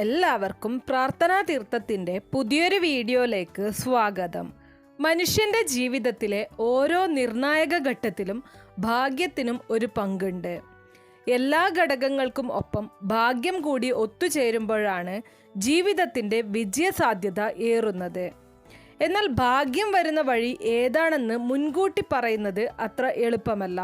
എല്ലാവർക്കും പ്രാർത്ഥനാ തീർത്ഥത്തിന്റെ പുതിയൊരു വീഡിയോയിലേക്ക് സ്വാഗതം. മനുഷ്യന്റെ ജീവിതത്തിലെ ഓരോ നിർണായക ഘട്ടത്തിലും ഭാഗ്യത്തിനും ഒരു പങ്കുണ്ട്. എല്ലാ ഘടകങ്ങൾക്കും ഒപ്പം ഭാഗ്യം കൂടി ഒത്തുചേരുമ്പോഴാണ് ജീവിതത്തിന്റെ വിജയസാധ്യത ഏറുന്നത്. എന്നാൽ ഭാഗ്യം വരുന്ന വഴി ഏതാണെന്ന് മുൻകൂട്ടി പറയുന്നത് അത്ര എളുപ്പമല്ല.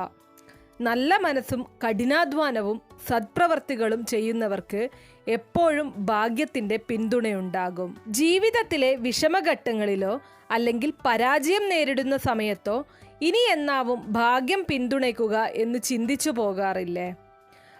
നല്ല മനസ്സും കഠിനാധ്വാനവും സത്പ്രവർത്തികളും ചെയ്യുന്നവർക്ക് എപ്പോഴും ഭാഗ്യത്തിന്റെ പിന്തുണയുണ്ടാകും. ജീവിതത്തിലെ വിഷമഘട്ടങ്ങളിലോ അല്ലെങ്കിൽ പരാജയം നേരിടുന്ന സമയത്തോ ഇനി എന്നാവും ഭാഗ്യം പിന്തുണയ്ക്കുക എന്ന് ചിന്തിച്ചു പോകാറില്ലേ?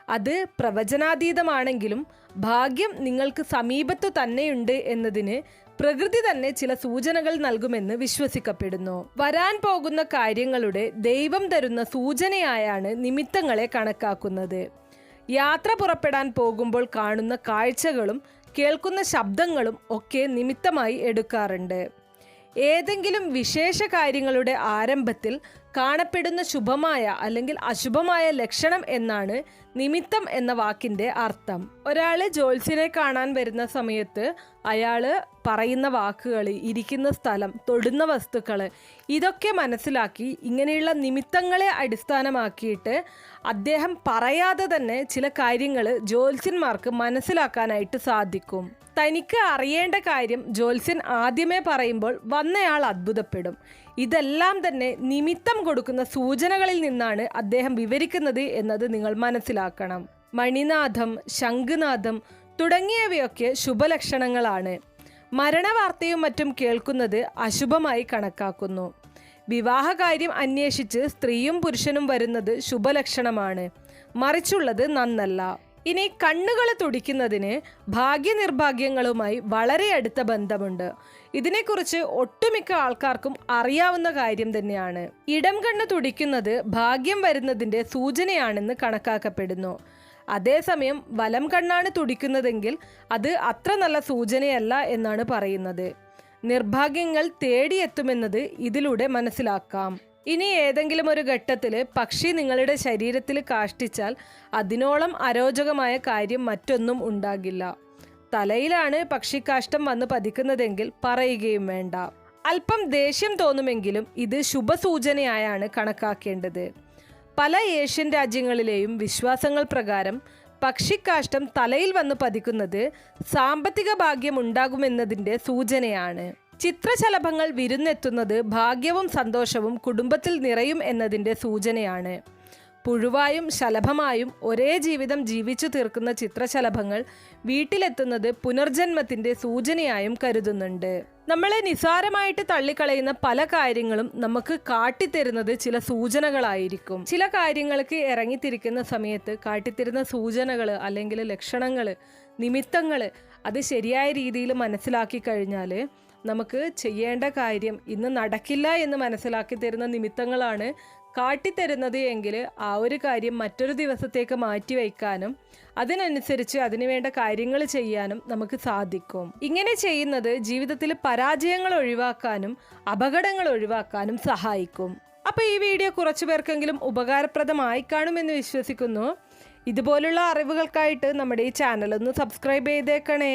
അത് പ്രവചനാതീതമാണെങ്കിലും ഭാഗ്യം നിങ്ങൾക്ക് സമീപത്തു തന്നെയുണ്ട് എന്നതിന് പ്രകൃതി തന്നെ ചില സൂചനകൾ നൽകുമെന്ന് വിശ്വസിക്കപ്പെടുന്നു. വരാൻ പോകുന്ന കാര്യങ്ങളുടെ ദൈവം തരുന്ന സൂചനയായാണ് നിമിത്തങ്ങളെ കണക്കാക്കുന്നത്. യാത്ര പുറപ്പെടാൻ പോകുമ്പോൾ കാണുന്ന കാഴ്ചകളും കേൾക്കുന്ന ശബ്ദങ്ങളും ഒക്കെ നിമിത്തമായി എടുക്കാറുണ്ട്. ഏതെങ്കിലും വിശേഷ കാര്യങ്ങളുടെ ആരംഭത്തിൽ കാണപ്പെടുന്ന ശുഭമായ അല്ലെങ്കിൽ അശുഭമായ ലക്ഷണം എന്നാണ് നിമിത്തം എന്ന വാക്കിന്റെ അർത്ഥം. ഒരാൾ ജ്യോത്സ്യനെ കാണാൻ വരുന്ന സമയത്ത് അയാൾ പറയുന്ന വാക്കുകൾ ഇരിക്കുന്ന സ്ഥലം തൊടുന്ന വസ്തുക്കൾ ഇതൊക്കെ മനസ്സിലാക്കി ഇങ്ങനെയുള്ള നിമിത്തങ്ങളെ അടിസ്ഥാനമാക്കിയിട്ട് അദ്ദേഹം പറയാതെ തന്നെ ചില കാര്യങ്ങൾ ജ്യോത്സ്യന്മാർക്ക് മനസ്സിലാക്കാനായിട്ട് സാധിക്കും. തനിക്ക് അറിയേണ്ട കാര്യം ജ്യോത്സ്യൻ ആദ്യമേ പറയുമ്പോൾ വന്നയാൾ അത്ഭുതപ്പെടും. ഇതെല്ലാം തന്നെ നിമിത്തം കൊടുക്കുന്ന സൂചനകളിൽ നിന്നാണ് അദ്ദേഹം വിവരിക്കുന്നത് എന്നത് നിങ്ങൾ മനസ്സിലാക്കണം. മണിനാഥം ശംഖുനാഥം തുടങ്ങിയവയൊക്കെ ശുഭലക്ഷണങ്ങളാണ്. മരണവാർത്തയും മറ്റും കേൾക്കുന്നത് അശുഭമായി കണക്കാക്കുന്നു. വിവാഹകാര്യം അന്വേഷിച്ച് സ്ത്രീയും പുരുഷനും വരുന്നത് ശുഭലക്ഷണമാണ്. മറിച്ചുള്ളത് നന്നല്ല. ഇനി കണ്ണുകൾ തുടിക്കുന്നതിന് ഭാഗ്യനിർഭാഗ്യങ്ങളുമായി വളരെ അടുത്ത ബന്ധമുണ്ട്. ഇതിനെക്കുറിച്ച് ഒട്ടുമിക്ക ആൾക്കാർക്കും അറിയാവുന്ന കാര്യം തന്നെയാണ്. ഇടം കണ്ണ് തുടിക്കുന്നത് ഭാഗ്യം വരുന്നതിന്റെ സൂചനയാണെന്ന് കണക്കാക്കപ്പെടുന്നു. അതേസമയം വലം കണ്ണാണ് തുടിക്കുന്നതെങ്കിൽ അത് അത്ര നല്ല സൂചനയല്ല എന്നാണ് പറയുന്നത്. നിർഭാഗ്യങ്ങൾ തേടിയെത്തുമെന്നത് ഇതിലൂടെ മനസ്സിലാക്കാം. ഇനി ഏതെങ്കിലും ഒരു ഘട്ടത്തിൽ പക്ഷി നിങ്ങളുടെ ശരീരത്തിൽ കാഷ്ടിച്ചാൽ അതിനോളം അരോചകമായ കാര്യം മറ്റൊന്നും ഉണ്ടാകില്ല. തലയിലാണ് പക്ഷിക്കാഷ്ടം വന്ന് പതിക്കുന്നതെങ്കിൽ പറയുകയും വേണ്ട. അല്പം ദേഷ്യം തോന്നുമെങ്കിലും ഇത് ശുഭസൂചനയായാണ് കണക്കാക്കേണ്ടത്. പല ഏഷ്യൻ രാജ്യങ്ങളിലെയും വിശ്വാസങ്ങൾ പ്രകാരം പക്ഷിക്കാഷ്ടം തലയിൽ വന്ന് പതിക്കുന്നത് സാമ്പത്തിക ഭാഗ്യം ഉണ്ടാകുമെന്നതിന്റെ സൂചനയാണ്. ചിത്രശലഭങ്ങൾ വിരുന്നെത്തുന്നത് ഭാഗ്യവും സന്തോഷവും കുടുംബത്തിൽ നിറയും എന്നതിന്റെ സൂചനയാണ്. പുഴുവായും ശലഭമായും ഒരേ ജീവിതം ജീവിച്ചു തീർക്കുന്ന ചിത്രശലഭങ്ങൾ വീട്ടിലെത്തുന്നത് പുനർജന്മത്തിന്റെ സൂചനയായും കരുതുന്നുണ്ട്. നമ്മളെ നിസാരമായിട്ട് തള്ളിക്കളയുന്ന പല കാര്യങ്ങളും നമുക്ക് കാട്ടിത്തരുന്നത് ചില സൂചനകളായിരിക്കും. ചില കാര്യങ്ങൾക്ക് ഇറങ്ങിത്തിരിക്കുന്ന സമയത്ത് കാട്ടിത്തരുന്ന സൂചനകൾ അല്ലെങ്കിൽ ലക്ഷണങ്ങൾ നിമിത്തങ്ങൾ അത് ശരിയായ രീതിയിൽ മനസ്സിലാക്കി കഴിഞ്ഞാൽ നമുക്ക് ചെയ്യേണ്ട കാര്യം ഇന്ന് നടക്കില്ല എന്ന് മനസ്സിലാക്കി തരുന്ന നിമിത്തങ്ങളാണ് കാട്ടിത്തരുന്നത് എങ്കിൽ ആ ഒരു കാര്യം മറ്റൊരു ദിവസത്തേക്ക് മാറ്റി വയ്ക്കാനും അതിനനുസരിച്ച് അതിനുവേണ്ട കാര്യങ്ങൾ ചെയ്യാനും നമുക്ക് സാധിക്കും. ഇങ്ങനെ ചെയ്യുന്നത് ജീവിതത്തിൽ പരാജയങ്ങൾ ഒഴിവാക്കാനും അപകടങ്ങൾ ഒഴിവാക്കാനും സഹായിക്കും. അപ്പോൾ ഈ വീഡിയോ കുറച്ചു പേർക്കെങ്കിലും ഉപകാരപ്രദമായി കാണുമെന്ന് വിശ്വസിക്കുന്നു. ഇതുപോലുള്ള അറിവുകൾക്കായിട്ട് നമ്മുടെ ഈ ചാനൽ ഒന്ന് സബ്സ്ക്രൈബ് ചെയ്തേക്കണേ.